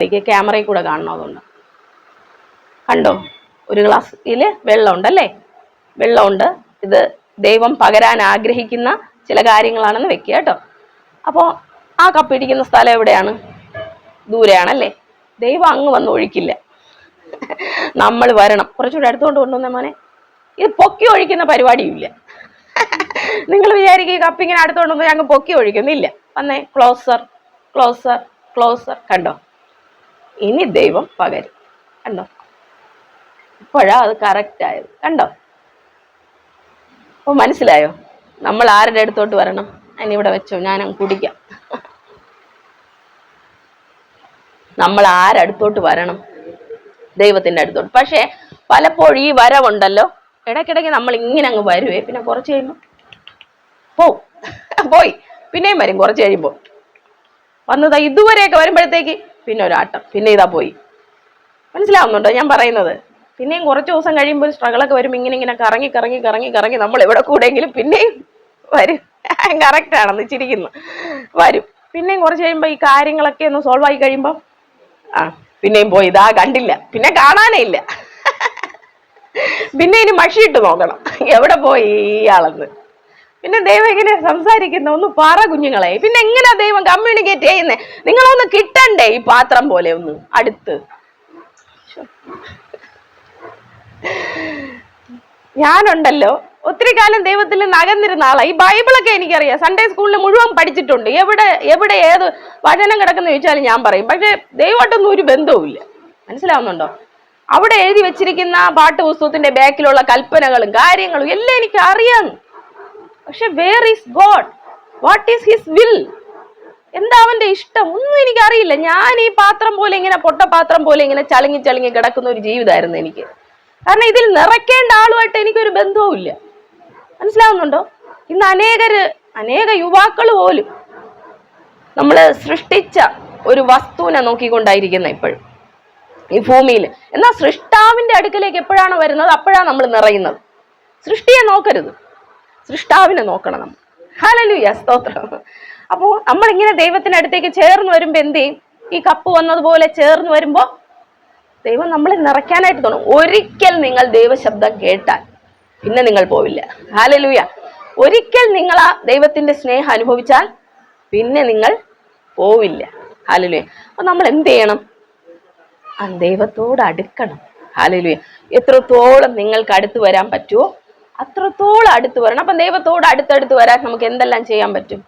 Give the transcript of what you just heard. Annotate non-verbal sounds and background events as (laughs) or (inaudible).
എനിക്ക് ക്യാമറയിൽ കൂടെ കാണണം അതൊന്ന് കണ്ടോ? ഒരു ഗ്ലാസ്സിൽ വെള്ളമുണ്ടല്ലേ? വെള്ളമുണ്ട്. ഇത് ദൈവം പകരാൻ ആഗ്രഹിക്കുന്ന ചില കാര്യങ്ങളാണെന്ന് വെക്കുക കേട്ടോ. അപ്പോൾ ആ കപ്പിടിക്കുന്ന സ്ഥലം എവിടെയാണ്? ദൂരെയാണല്ലേ? ദൈവം അങ്ങ് വന്ന് ഒഴിക്കില്ല. നമ്മൾ വരണം. കുറച്ചുകൂടെ അടുത്തോണ്ട് കൊണ്ടുവന്ന മോനെ. ഇത് പൊക്കി ഒഴിക്കുന്ന പരിപാടിയില്ല നിങ്ങൾ വിചാരിക്കും ഈ കപ്പ് ഇങ്ങനെ അടുത്തോണ്ട് വന്ന് ഞങ്ങൾ പൊക്കി ഒഴിക്കുന്നില്ല. വന്നേ ക്ലോസർ ക്ലോസർ ക്ലോസർ കണ്ടോ? ഇനി ദൈവം പകരും. കണ്ടോ? ഇപ്പോഴാ അത് കറക്റ്റ് ആയത്. കണ്ടോ? അപ്പൊ മനസ്സിലായോ? നമ്മൾ ആരുടെ അടുത്തോട്ട് വരണം? അതിനിവിടെ വെച്ചോ ഞാനങ്ങ് കുടിക്കാം. നമ്മൾ ആരടുത്തോട്ട് വരണം? ദൈവത്തിന്റെ അടുത്തോട്ട്. പക്ഷേ പലപ്പോഴും ഈ വരവുണ്ടല്ലോ. ഇടയ്ക്കിടയ്ക്ക് നമ്മൾ ഇങ്ങനെ അങ്ങ് വരുവേ. പിന്നെ കുറച്ച് കഴിയുമ്പോൾ പോ പോയി. പിന്നെയും വരും കുറച്ച് കഴിയുമ്പോൾ വന്നതാ ഇതുവരെയൊക്കെ വരുമ്പോഴത്തേക്ക് പിന്നെ ഒരാട്ടം. പിന്നെ ഇതാ പോയി. മനസ്സിലാവുന്നുണ്ടോ ഞാൻ പറയുന്നത്? പിന്നെയും കുറച്ച് ദിവസം കഴിയുമ്പോൾ ഒരു സ്ട്രഗിളൊക്കെ വരും. ഇങ്ങനെ ഇങ്ങനെ കറങ്ങി കറങ്ങി കറങ്ങി കറങ്ങി നമ്മൾ എവിടെ കൂടെയെങ്കിലും പിന്നെയും വരും. (laughs) കറക്റ്റ് ആണെന്ന് ചിരിക്കുന്നു. വരും. പിന്നെയും കുറച്ച് കഴിയുമ്പോൾ ഈ കാര്യങ്ങളൊക്കെ ഒന്ന് സോൾവ് ആയി കഴിയുമ്പോൾ ആ പിന്നെയും പോയി. ഇതാ കണ്ടില്ല. പിന്നെ കാണാനേ ഇല്ല. (laughs) പിന്നെ ഇനി മഷിയിട്ട് നോക്കണം. എവിടെ പോയി ഈ ഇയാളെന്ന് പിന്നെ ദൈവം എങ്ങനെ സംസാരിക്കുന്ന ഒന്ന് പറ കുഞ്ഞുങ്ങളെ. പിന്നെ എങ്ങനെയാ ദൈവം കമ്മ്യൂണിക്കേറ്റ് ചെയ്യുന്നത് നിങ്ങളൊന്ന് കിട്ടണ്ടേ ഈ പാത്രം പോലെ ഒന്ന് അടുത്ത്? ഞാനുണ്ടല്ലോ. ഒത്തിരി കാലം ദൈവത്തിൽ നിന്ന് അകന്നിരുന്ന ആളാ. ഈ ബൈബിളൊക്കെ എനിക്കറിയാം. സൺഡേ സ്കൂളിൽ മുഴുവൻ പഠിച്ചിട്ടുണ്ട്. എവിടെ എവിടെ ഏത് വചനം കിടക്കുന്ന ചോദിച്ചാലും ഞാൻ പറയും. പക്ഷെ ദൈവമായിട്ടൊന്നും ഒരു ബന്ധവുമില്ല മനസ്സിലാവുന്നുണ്ടോ? അവിടെ എഴുതി വെച്ചിരിക്കുന്ന പാട്ടുപുസ്തകത്തിന്റെ ബാക്കിലുള്ള കൽപ്പനകളും കാര്യങ്ങളും എല്ലാം എനിക്ക് അറിയാം പക്ഷെ where is God what is his will എന്താ അവന്റെ ഇഷ്ടം? ഒന്നും എനിക്ക് അറിയില്ല ഞാൻ ഈ പാത്രം പോലെ ഇങ്ങനെ പൊട്ട പാത്രം പോലെ ഇങ്ങനെ ചളുങ്ങി ചളുങ്ങി കിടക്കുന്ന ഒരു ജീവിതമായിരുന്നു എനിക്ക്. കാരണം ഇതിൽ നിറയ്ക്കേണ്ട ആളുമായിട്ട് എനിക്കൊരു ബന്ധവും ഇല്ല. മനസ്സിലാവുന്നുണ്ടോ? ഇന്ന് അനേകര് അനേക യുവാക്കൾ പോലും നമ്മൾ സൃഷ്ടിച്ച ഒരു വസ്തുവിനെ നോക്കിക്കൊണ്ടായിരിക്കുന്ന ഇപ്പോഴും ഈ ഭൂമിയിൽ എന്നാൽ സൃഷ്ടാവിന്റെ അടുക്കലേക്ക് എപ്പോഴാണ് വരുന്നത്? അപ്പോഴാണ് നമ്മൾ നിറയുന്നത്. സൃഷ്ടിയെ നോക്കരുത്. സൃഷ്ടാവിനെ നോക്കണം നമ്മൾ. ഹലലുയ സ്തോത്രം. അപ്പോൾ നമ്മളിങ്ങനെ ദൈവത്തിനടുത്തേക്ക് ചേർന്ന് വരുമ്പോൾ എന്ത് ചെയ്യും? ഈ കപ്പ് വന്നതുപോലെ ചേർന്ന് വരുമ്പോൾ ദൈവം നമ്മളെ നിറയ്ക്കാനായിട്ട് തോന്നും. ഒരിക്കൽ നിങ്ങൾ ദൈവശബ്ദം കേട്ടാൽ പിന്നെ നിങ്ങൾ പോവില്ല. ഹാലലൂയ ഒരിക്കൽ നിങ്ങൾ ആ ദൈവത്തിന്റെ സ്നേഹം അനുഭവിച്ചാൽ പിന്നെ നിങ്ങൾ പോവില്ല. ഹാലലൂയ അപ്പൊ നമ്മൾ എന്ത് ചെയ്യണം? ആ ദൈവത്തോട് അടുക്കണം. ഹാലലൂയ എത്രത്തോളം നിങ്ങൾക്ക് അടുത്ത് വരാൻ പറ്റുമോ അത്രത്തോളം അടുത്ത് വരണം. അപ്പം ദൈവത്തോട് അടുത്തടുത്ത് വരാൻ നമുക്ക് എന്തെല്ലാം ചെയ്യാൻ പറ്റും?